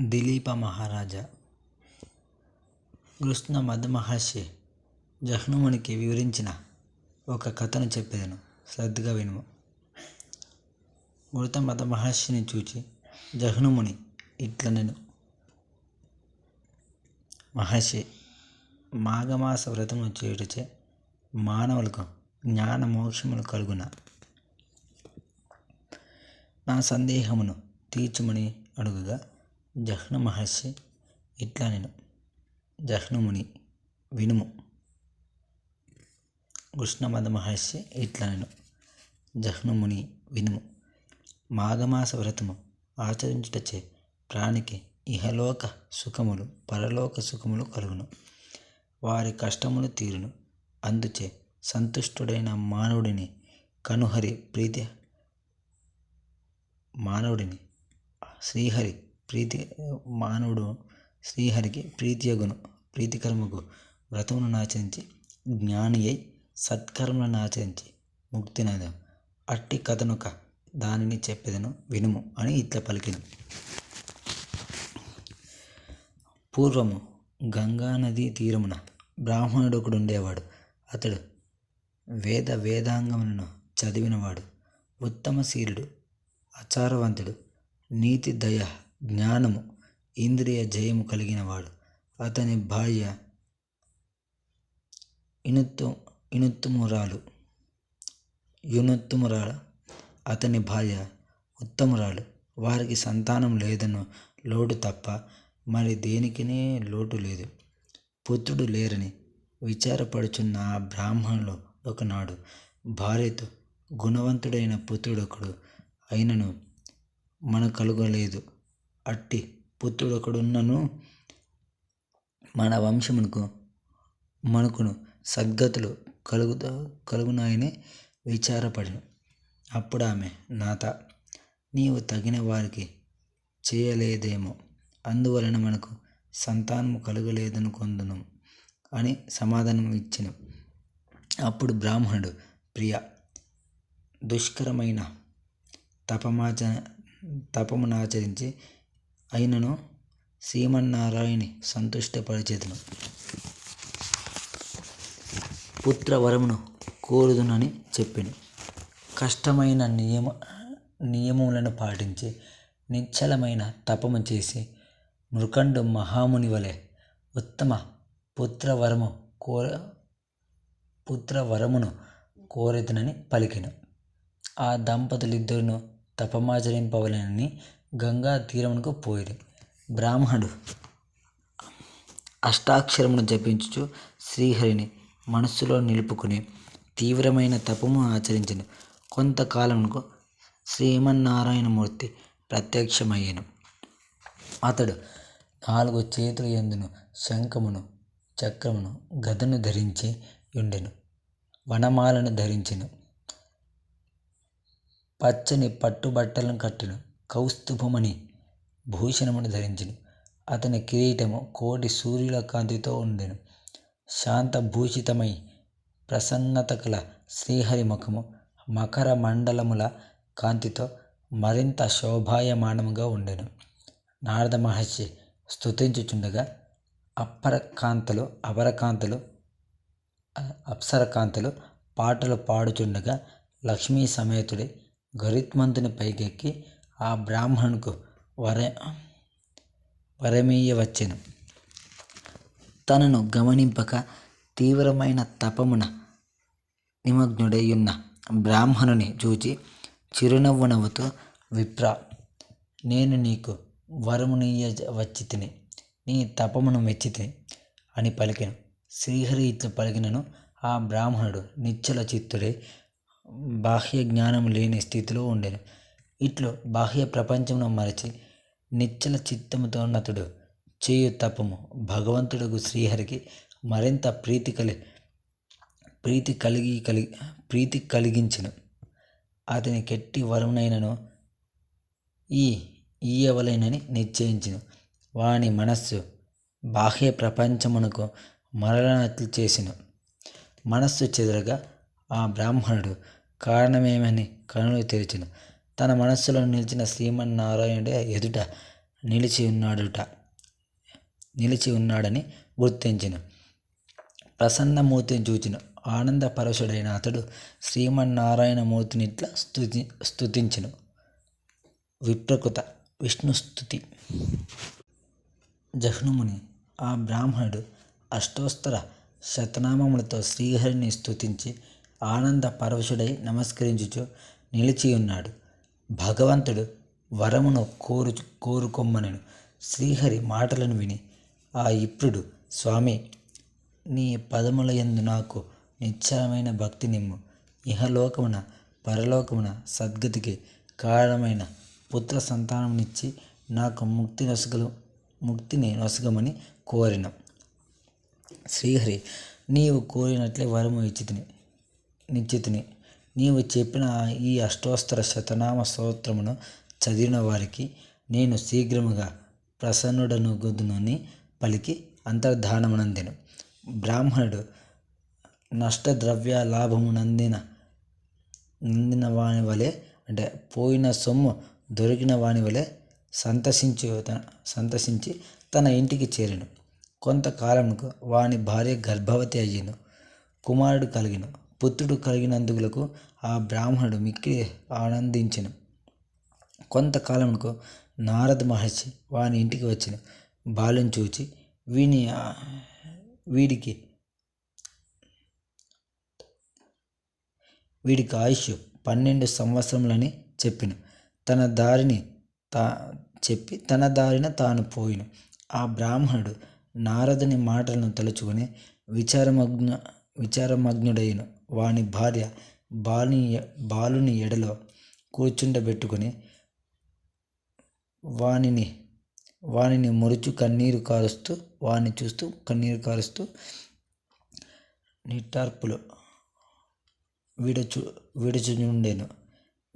దిలీప మహారాజా కృష్ణ మదమహర్షి జహ్నుమునికి వివరించిన ఒక కథను చెప్పేదను శ్రద్ధగా వినుము. మృత మదమహర్షిని చూచి జహ్నుముని ఇట్లనెను మహర్షి మాఘమాస వ్రతమును చేయుటచే మానవులకు జ్ఞాన మోక్షములు కలుగున? నా సందేహమును తీర్చుమని అడుగుగా జహ్న మహర్షి ఇట్లనెను జహ్నుముని వినుము. కృష్ణమద మహర్షి ఇట్లనెను జహ్నుముని వినుము. మాఘమాస వ్రతము ఆచరించుటచే ప్రాణికి ఇహలోక సుఖములు పరలోక సుఖములు కలుగును. వారి కష్టములు తీరును. అందుచే సంతుష్టుడైన మానవుడిని కనుహరి ప్రీతి మానవుడిని శ్రీహరి ప్రీతి మానవుడు శ్రీహరికి ప్రీతియగును ప్రీతికర్మకు వ్రతమును ఆచరించి జ్ఞాని అయి సత్కర్మలను ఆచరించి ముక్తినద అట్టి కథనుక దానిని చెప్పేదను వినుము అని ఇట్లా పలికింది పూర్వము గంగానదీ తీరమున బ్రాహ్మణుడు ఒకడు ఉండేవాడు. అతడు వేద వేదాంగములను చదివినవాడు. ఉత్తమశీలుడు ఆచారవంతుడు నీతి దయ జ్ఞానము ఇంద్రియ జయము కలిగినవాడు అతని భార్య ఇనుత్తు ఇనుత్తుమురాలు యునుత్తుమురాలు. అతని భార్య ఉత్తమురాలు. వారికి సంతానం లేదను లోటు తప్ప మరి దేనికినే లోటు లేదు. పుత్రుడు లేరని విచారపడుచున్న ఆ బ్రాహ్మణులు ఒకనాడు భార్యతో గుణవంతుడైన పుత్రుడొకడు అయినను మన కలుగలేదు అట్టి పుత్రుడొకడున్నను మన వంశమునకు మనకును సద్గతులు కలుగుతా కలుగునాయని విచారపడిను. అప్పుడు ఆమె నాత నీవు తగిన వారికి చేయలేదేమో. అందువలన మనకు సంతానము కలుగలేదనుకొందును అని సమాధానం ఇచ్చిన. అప్పుడు బ్రాహ్మణుడు ప్రియ దుష్కరమైన తపమాచ తపమునాచరించి అయినను సీమన్నారాయణి సంతుష్టపరిచేతను పుత్రవరమును కోరుదునని చెప్పాను. కష్టమైన నియమ నియమములను పాటించి నిశ్చలమైన తపము చేసి మృకండు మహాముని వలె ఉత్తమ పుత్రవరము కోర పుత్రవరమును కోరెదనని పలికెను. ఆ దంపతులిద్దరును తపమాచరింపవలెనని గంగా తీరమునకు పోయిరి బ్రాహ్మణుడు అష్టాక్షరమును జపించుచు శ్రీహరిని మనస్సులో నిలుపుకుని తీవ్రమైన తపము ఆచరించింది కొంతకాలమునకు శ్రీమన్నారాయణమూర్తి ప్రత్యక్షమయ్యను. అతడు నాలుగు చేతులు ఎందును శంఖమును చక్రమును గదను ధరించి ఉండెను వనమాలను ధరించెను. పచ్చని పట్టుబట్టలను కట్టెను. కౌస్తుభమని భూషణమును ధరించెను. అతని కిరీటము కోటి సూర్యుల కాంతితో ఉండెను. శాంతభూషితమై ప్రసన్నత కల శ్రీహరి ముఖము మకర మండలముల కాంతితో మరింత శోభాయమానముగా ఉండెను. నారద మహర్షి స్తుతించుచుండగా అప్పరకాంతలు అపరకాంతలు అప్సరకాంతలు పాటలు పాడుచుండగా లక్ష్మీ సమేతుడి గరిత్మంతుని పైకెక్కి ఆ బ్రాహ్మణుకు వర వరమీయవచ్చెను. తనను గమనింపక తీవ్రమైన తపమున నిమగ్నుడై ఉన్న బ్రాహ్మణుని చూచి చిరునవ్వు నవ్వుతూ విప్ర నేను నీకు వరమునీయ వచ్చి తిని నీ తపమును మెచ్చితిని అని పలికెను. శ్రీహరి ఇట్లు పలికినను ఆ బ్రాహ్మణుడు నిశ్చల చిత్తుడై బాహ్య జ్ఞానం లేని స్థితిలో ఉండెను. ఇట్లు బాహ్య ప్రపంచమును మరచి నిశ్చల చిత్తముతో నతుడు. చేయు తపము భగవంతుడుకు శ్రీహరికి మరింత ప్రీతి కలి ప్రీతి కలిగి కలిగి ప్రీతి కలిగించను. అతని కెట్టి వరమునైనను ఈ ఈయవలైనని నిశ్చయించను. వాని మనస్సు బాహ్య ప్రపంచమునకు మరలనట్లు చేసిన. మనస్సు చెదరగా ఆ బ్రాహ్మణుడు కారణమేమని కనులు తెరిచెను. తన మనస్సులో నిలిచిన శ్రీమన్నారాయణుడి ఎదుట నిలిచి ఉన్నాడుట. నిలిచి ఉన్నాడని గుర్తించెను. ప్రసన్నమూర్తిని చూచిన. ఆనంద పరశుడైన అతడు శ్రీమన్నారాయణమూర్తిని ఇట్లా స్తుతి స్థుతించను విప్రకృత విష్ణుస్తుతి జహ్నుముని ఆ బ్రాహ్మణుడు అష్టోత్తర శతనామములతో శ్రీహరిని స్థుతించి ఆనంద పరవశుడై నమస్కరించుచు నిలిచి ఉన్నాడు. భగవంతుడు వరమును కోరు కోరుకొమ్మనెను. శ్రీహరి మాటలను విని ఆ ఇప్పుడు స్వామి నీ పదముల యందు నాకు నిశ్చలమైన భక్తి నిమ్ము. ఇహలోకమున పరలోకమున సద్గతికి కారణమైన పుత్ర సంతానమునిచ్చి నాకు ముక్తి నొసగలు ముక్తిని నొసగమని కోరిన. శ్రీహరి నీవు కోరినట్లే వరము ఇచ్చితిని నిశ్చితిని నీవు చెప్పిన ఈ అష్టోత్తర శతనామ స్తోత్రమును చదివిన వారికి నేను శీఘ్రముగా ప్రసన్నుడను గుదునని పలికి అంతర్ధానమునందెను. బ్రాహ్మణుడు నష్టద్రవ్య లాభము నందిన నందిన వాని వలె అంటే పోయిన సొమ్ము దొరికిన వాని వలె సంతసించు సంతసించి తన ఇంటికి చేరెను. కొంతకాలంకు వాని భార్య గర్భవతి అయ్యను కుమారుడు కలిగిను. పుత్రుడు కలిగినందులకు ఆ బ్రాహ్మణుడు మిక్కిలి ఆనందించెను. కొంతకాలంకు నారద మహర్షి వాని ఇంటికి వచ్చిన బాలుని చూచి వీని వీడికి వీడికి ఆయుష్ పన్నెండు సంవత్సరములని చెప్పిన. తన దారిని తా చెప్పి తన దారిన తాను పోయిను. ఆ బ్రాహ్మణుడు నారదుని మాటలను తలుచుకొని విచారమగ్న విచారమగ్నుడైన. వాని భార్య బాలుని బాలుని ఎడలో కూర్చుండబెట్టుకొని వానిని వానిని మురుచు కన్నీరు కారుస్తూ వాని చూస్తూ కన్నీరు కారుస్తూ నిటార్పులు విడచు విడచుచుండెను.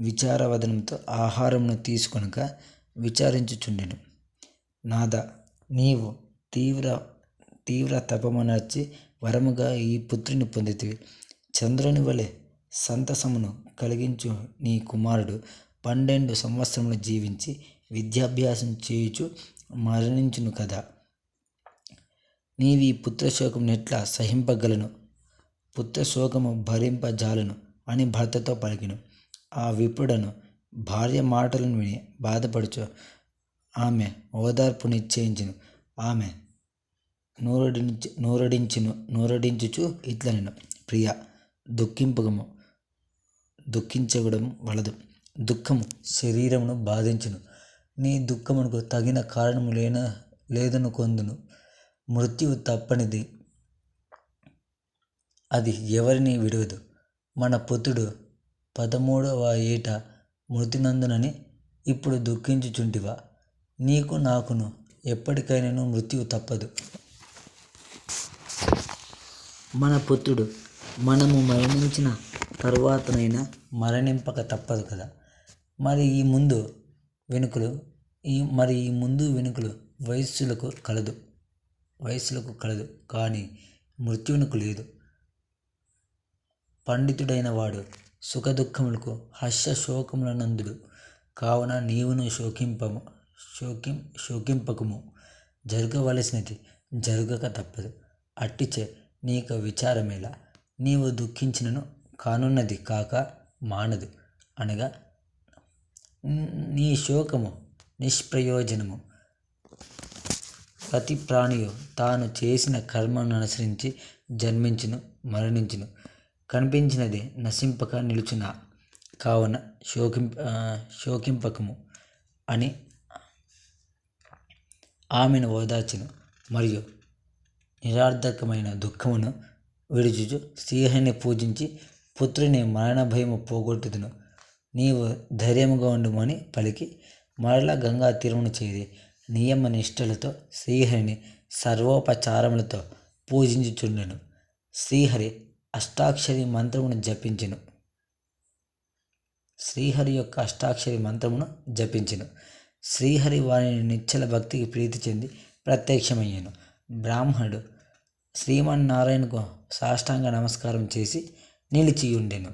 విచారవదనంతో ఆహారమును తీసుకొనక విచారించుచుండెను. నాద నీవు తీవ్ర తీవ్ర తపమనర్చి వరముగా ఈ పుత్రుని పొందితివి. చంద్రుని వలె సంతసమును కలిగించు నీ కుమారుడు పన్నెండు సంవత్సరములు జీవించి విద్యాభ్యాసం చేయుచు మరణించును కదా. నీవి పుత్రశోకం ఎట్లా సహింపగలను? పుత్రశోకము భరింపజాలను అని భర్తతో పలికిను. ఆ విపుడను భార్య మాటలను విని బాధపడుచు ఆమె ఓదార్పు నిశ్చయించను ఆమె నూరడించి నూరడించును నూరడించుచు ఇట్లనెను. ప్రియ దుఃఖింపకము దుఃఖించడం వలదు. దుఃఖము శరీరమును బాధించును. నీ దుఃఖమునకు తగిన కారణము లేన లేదను కొందును. మృత్యువు తప్పనిది. అది ఎవరిని విడవదు. మన పుత్రుడు పదమూడవ ఏట మృతినందునని ఇప్పుడు దుఃఖించుచుంటివా? నీకు నాకును ఎప్పటికైనాను మృత్యువు తప్పదు. మన పుత్రుడు మనము మరణించిన తరువాతనైనా మరణింపక తప్పదు కదా. మరి ఈ ముందు వెనుకలు ఈ మరి ఈ ముందు వెనుకలు వయస్సులకు కలదు. వయస్సులకు కలదు కానీ మృత్యువునకు లేదు. పండితుడైన వాడు సుఖదుఖములకు హర్ష శోకములనందుడు కావున నీవును శోకింపము శోకిం శోకింపకము. జరగవలసినది జరగక తప్పదు. అట్టిచే నీకు విచారమేలా? నీవు దుఃఖించినను కానున్నది కాక మానదు. అనగా నీ శోకము నిష్ప్రయోజనము. ప్రతి ప్రాణియు తాను చేసిన కర్మను అనుసరించి జన్మించును మరణించును. కనిపించినది నశింపక నిలుచున? కావున శోకింప శోకింపకము అని ఆమెను ఓదార్చును. మరియు నిరార్థకమైన దుఃఖమును విడుచుచు శ్రీహరిని పూజించి పుత్రుని మరణ భయము పోగొట్టుదును. నీవు ధైర్యముగా ఉండుమని పలికి మరలా గంగా తీరమును చేరి నియమ నిష్ఠలతో శ్రీహరిని సర్వోపచారములతో పూజించుచుండెను. శ్రీహరి అష్టాక్షరి మంత్రమును జపించెను. శ్రీహరి యొక్క అష్టాక్షరి మంత్రమును జపించెను. శ్రీహరి వారిని నిశ్చల భక్తికి ప్రీతి చెంది ప్రత్యక్షమయ్యాను. బ్రాహ్మణుడు శ్రీమన్నారాయణకు సాష్టాంగ నమస్కారం చేసి నిలిచి ఉండెను